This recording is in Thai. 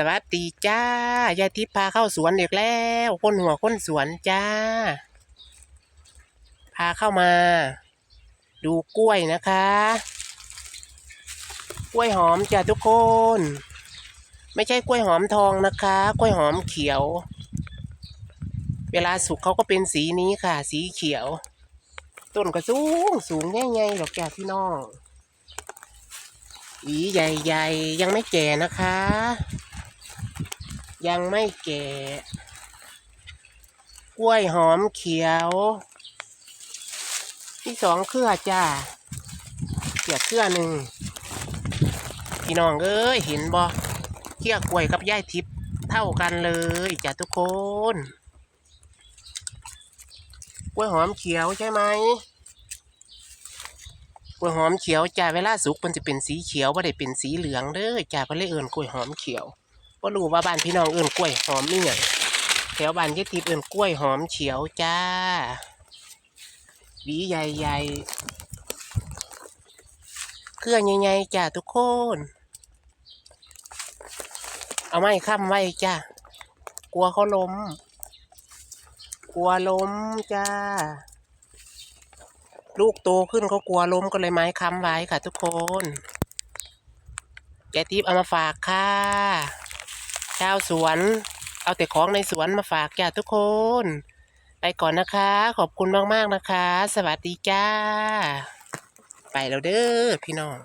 สวัสดีจ้ายายทิพย์พาเข้าสวนเด็กแล้วคนหัวคนสวนจ้า พาเข้ามา ดูกล้วยนะคะ กล้วยหอมจ้ะทุกคน ไม่ใช่กล้วยหอมทองนะคะ กล้วยหอมเขียว เวลาสุกเขาก็เป็นสีนี้ค่ะ สีเขียว ต้นก็สูงสูงใหญ่ๆหรอกจ้ะพี่น้องหวีใหญ่ๆ ยังไม่แก่นะคะ ยังไม่แก่ กล้วยหอมเขียว ที่สองเครือจ้าเกียเครือหนึ่งพี่น้องเอ้ยเห็นบ่เคี่ยกล้วยกับย่ายทิพย์เท่ากันเลยจ้ะทุกคน กล้วยหอมเขียวใช่ไหมกล้วยหอมเขียวจ้าเวลาสุกมันจะเป็นสีเขียวไม่ได้เป็นสีเหลืองเด้อจ้าเพิ่เลยเอิ้นกล้วยหอมเขียว บ่รู้ว่าบ้านพี่น้องเอิ้นกล้วยหอมนี่หยังแถวบ้านยายทิพย์เอิ้นกล้วยหอมเขียวจ้าหวีใหญ่ๆเครือใหญ่ๆจ้าทุกคน เอาไม้ค้ำไว้จ้ากลัวเขาล้ม กลัวล้มจ้า ลูกโตขึ้นเขากลัวล้มก็เลยไม้ค้ำไว้ค่ะทุกคนแกทิพย์เอามาฝากค่ะ ชาวสวน เอาแต่ของในสวนมาฝากจ้าทุกคน ไปก่อนนะคะ ขอบคุณมากๆนะคะ สวัสดีจ้า ไปแล้วเด้อพี่น้อง